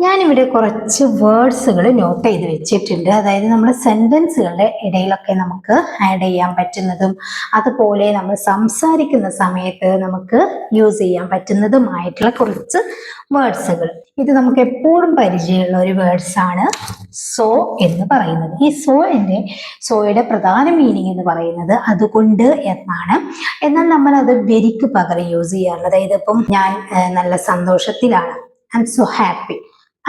ഞാനിവിടെ കുറച്ച് വേർഡ്സുകൾ നോട്ട് ചെയ്ത് വെച്ചിട്ടുണ്ട്. അതായത് നമ്മൾ സെന്റൻസുകളുടെ ഇടയിലൊക്കെ നമുക്ക് ആഡ് ചെയ്യാൻ പറ്റുന്നതും അതുപോലെ നമ്മൾ സംസാരിക്കുന്ന സമയത്ത് നമുക്ക് യൂസ് ചെയ്യാൻ പറ്റുന്നതുമായിട്ടുള്ള കുറച്ച് വേർഡ്സുകൾ. ഇത് നമുക്ക് എപ്പോഴും പരിചയമുള്ള ഒരു വേർഡ്സ് ആണ് സോ എന്ന് പറയുന്നത്. ഈ സോ എന്റെ സോയുടെ പ്രധാന മീനിങ് എന്ന് പറയുന്നത് അതുകൊണ്ട് എന്നാണ്. എന്നാൽ നമ്മൾ അത് വെരിക്ക് പകരം യൂസ് ചെയ്യാറുള്ളത് അതായത് ഇപ്പം ഞാൻ നല്ല സന്തോഷത്തിലാണ്. I am so happy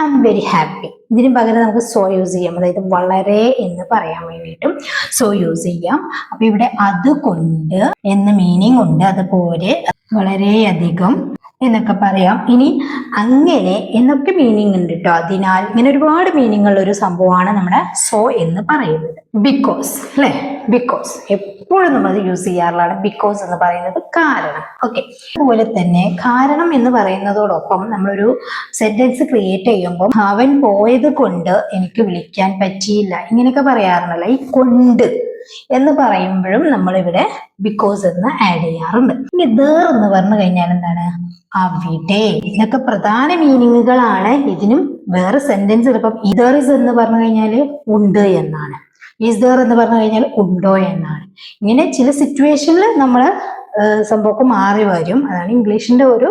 I am very happy ഇതിന് പകരം നമുക്ക് സോ യൂസ് ചെയ്യാം. അതായത് വളരെ എന്ന് പറയാൻ വേണ്ടിയിട്ടും സോ യൂസ് ചെയ്യാം. അപ്പൊ ഇവിടെ അതുകൊണ്ട് എന്ന മീനിങ് ഉണ്ട്. അതുപോലെ വളരെയധികം എന്നൊക്കെ പറയാം. ഇനി അങ്ങനെ എന്നൊക്കെ മീനിങ് ഉണ്ട് കേട്ടോ അതിനാൽ ഇങ്ങനെ ഒരുപാട് മീനിങ് ഉള്ള ഒരു സംഭവമാണ് നമ്മുടെ സോ എന്ന് പറയുന്നത്. ബിക്കോസ് അല്ലെ ബിക്കോസ് എപ്പോഴും നമ്മൾ യൂസ് ചെയ്യാറുള്ളതാണ്. ബിക്കോസ് എന്ന് പറയുന്നത് കാരണം. ഓക്കെ അതുപോലെ തന്നെ കാരണം എന്ന് പറയുന്നതോടൊപ്പം നമ്മളൊരു സെന്റൻസ് ക്രിയേറ്റ് ചെയ്യുമ്പോൾ അവൻ പോയത് കൊണ്ട് എനിക്ക് വിളിക്കാൻ പറ്റിയില്ല. ഇങ്ങനെയൊക്കെ പറയാറുണ്ടല്ലോ. ഈ കൊണ്ട്. എന്ന് പറയുമ്പോഴും നമ്മളിവിടെ ബിക്കോസ് എന്ന് ആഡ് ചെയ്യാറുണ്ട്. ഇനി ദേർ എന്ന് പറഞ്ഞു കഴിഞ്ഞാൽ എന്താണ്? അവിടെ ഇതൊക്കെ പ്രധാന മീനിങ്ങുകളാണ് ഇതിനും വേറെ സെന്റൻസ് ഇപ്പം ഇതർ ഇസ് എന്ന് പറഞ്ഞു കഴിഞ്ഞാൽ ഉണ്ട് എന്നാണ്. ഈസ് ദേർ എന്ന് പറഞ്ഞു കഴിഞ്ഞാൽ ഉണ്ടോ എന്നാണ്. ഇങ്ങനെ ചില സിറ്റുവേഷനിൽ നമ്മൾ സംഭവമൊക്കെ മാറി വരും. അതാണ് ഇംഗ്ലീഷിന്റെ ഒരു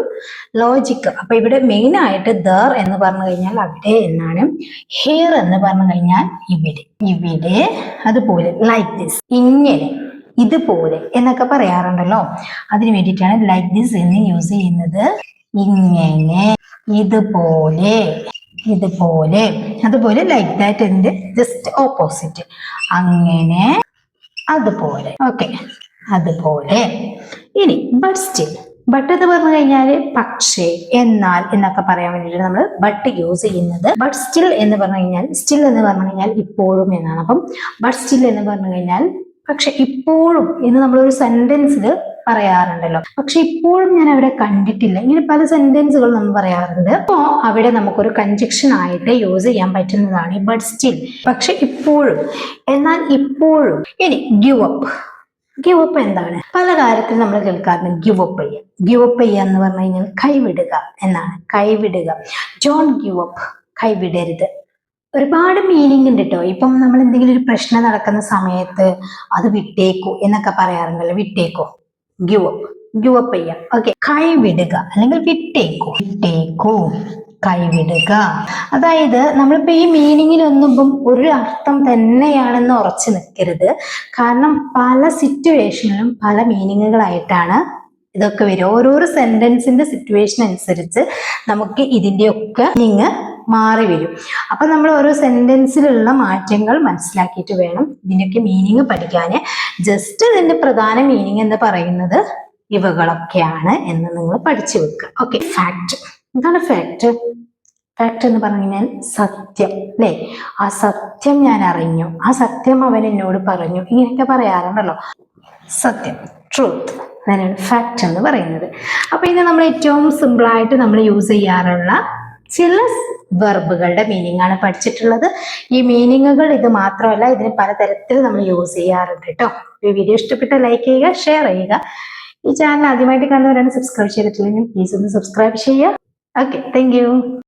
ലോജിക്ക് അപ്പൊ ഇവിടെ മെയിൻ ആയിട്ട് ദർ എന്ന് പറഞ്ഞു കഴിഞ്ഞാൽ അവിടെ എന്നാണ്? ഹിയർ എന്ന് പറഞ്ഞു കഴിഞ്ഞാൽ ഇവിടെ. ഇവിടെ അതുപോലെ ലൈക്ക് ദിസ് ഇങ്ങനെ ഇതുപോലെ എന്നൊക്കെ പറയാറുണ്ടല്ലോ. അതിന് വേണ്ടിയിട്ടാണ് ലൈക്ക് ദിസ് എന്ന് യൂസ് ചെയ്യുന്നത്. ഇങ്ങനെ ഇതുപോലെ ഇതുപോലെ. അതുപോലെ ലൈക്ക് ദാറ്റ് എന്റെ ജസ്റ്റ് ഓപ്പോസിറ്റ് അങ്ങനെ അതുപോലെ. ഓക്കെ അതുപോലെ. ഇനി ബട്ട് സ്റ്റിൽ ബട്ട് എന്ന് പറഞ്ഞു കഴിഞ്ഞാൽ പക്ഷേ എന്നാൽ എന്നൊക്കെ പറയാൻ വേണ്ടിയിട്ട് നമ്മൾ ബട്ട് യൂസ് ചെയ്യുന്നത്. ബട്ട് സ്റ്റിൽ എന്ന് പറഞ്ഞു കഴിഞ്ഞാൽ സ്റ്റിൽ എന്ന് പറഞ്ഞു കഴിഞ്ഞാൽ ഇപ്പോഴും എന്നാണ്. അപ്പം ബട്ട് സ്റ്റിൽ എന്ന് പറഞ്ഞു കഴിഞ്ഞാൽ പക്ഷെ ഇപ്പോഴും എന്ന് നമ്മളൊരു സെന്റൻസിൽ പറയാറുണ്ടല്ലോ. പക്ഷെ ഇപ്പോഴും ഞാൻ അവിടെ കണ്ടിട്ടില്ല. ഇങ്ങനെ പല സെന്റൻസുകൾ നമ്മൾ പറയാറുണ്ട്. അപ്പോൾ അവിടെ നമുക്കൊരു കഞ്ചക്ഷൻ ആയിട്ട് യൂസ് ചെയ്യാൻ പറ്റുന്നതാണ് ബട്ട് സ്റ്റിൽ പക്ഷെ ഇപ്പോഴും എന്നാൽ ഇപ്പോഴും ഇനി ഗിവ് അപ്പ് ഗിവ് അപ്പ് എന്താണ്? പല കാര്യത്തിൽ നമ്മൾ കേൾക്കാറുണ്ട് ഗിവ് അപ്പ് ചെയ്യുക ഗിവ് അപ്പ് ചെയ്യുക എന്ന് പറഞ്ഞു കഴിഞ്ഞാൽ കൈവിടുക എന്നാണ്. കൈവിടുക. ജോൺ ഗിവ് അപ്പ് കൈവിടരുത്. ഒരുപാട് മീനിങ് ഉണ്ട് കേട്ടോ ഇപ്പം നമ്മൾ എന്തെങ്കിലും ഒരു പ്രശ്നം നടക്കുന്ന സമയത്ത് അത് വിട്ടേക്കൂ എന്നൊക്കെ പറയാറുണ്ടല്ലോ. വിട്ടേക്കോ. ഗിവ് അപ്പ് ഗിവ് അപ്പ് ചെയ്യാം. ഓക്കെ കൈവിടുക. അല്ലെങ്കിൽ വിട്ടേക്കൂ. വിട്ടേക്കൂ. കൈവിടുക. അതായത് നമ്മളിപ്പോ ഈ മീനിങ്ങിലൊന്നും ഇപ്പം ഒരു അർത്ഥം തന്നെയാണെന്ന് ഉറച്ചു നിൽക്കരുത് കാരണം പല സിറ്റുവേഷനിലും പല മീനിങ്ങുകളായിട്ടാണ് ഇതൊക്കെ വരും ഓരോരോ സെന്റൻസിന്റെ സിറ്റുവേഷൻ അനുസരിച്ച് നമുക്ക് ഇതിന്റെയൊക്കെ നിങ്ങൾ മാറി വരും. അപ്പൊ നമ്മൾ ഓരോ സെന്റൻസിലുള്ള മാറ്റങ്ങൾ മനസ്സിലാക്കിയിട്ട് വേണം ഇതിന്റെയൊക്കെ മീനിങ് പഠിക്കാൻ ജസ്റ്റ് ഇതിന്റെ പ്രധാന മീനിങ് എന്ന് പറയുന്നത് ഇവകളൊക്കെയാണ് എന്ന് നിങ്ങൾ പഠിച്ചു വെക്കുക. Okay fact. എന്താണ് ഫാക്ട് ഫാക്ട് എന്ന് പറഞ്ഞു കഴിഞ്ഞാൽ സത്യം അല്ലേ? ആ സത്യം ഞാൻ അറിഞ്ഞു. ആ സത്യം അവൻ എന്നോട് പറഞ്ഞു. ഇങ്ങനെയൊക്കെ പറയാറുണ്ടല്ലോ. സത്യം ട്രൂത്ത് അതിനാണ് ഫാക്ട് എന്ന് പറയുന്നത്. അപ്പൊ ഇത് നമ്മൾ ഏറ്റവും സിമ്പിളായിട്ട് നമ്മൾ യൂസ് ചെയ്യാറുള്ള ചില വെർബുകളുടെ മീനിങ് ആണ് പഠിച്ചിട്ടുള്ളത്. ഈ മീനിങ്ങുകൾ ഇത് മാത്രമല്ല ഇതിന് പലതരത്തിൽ നമ്മൾ യൂസ് ചെയ്യാറുണ്ട് കേട്ടോ. ഈ വീഡിയോ ഇഷ്ടപ്പെട്ട ലൈക്ക് ചെയ്യുക ഷെയർ ചെയ്യുക. ഈ ചാനൽ ആദ്യമായിട്ട് കണ്ടവരാണ് സബ്സ്ക്രൈബ് ചെയ്തിട്ടില്ലെങ്കിൽ പ്ലീസ് ഒന്ന് സബ്സ്ക്രൈബ് ചെയ്യുക. Okay, thank you.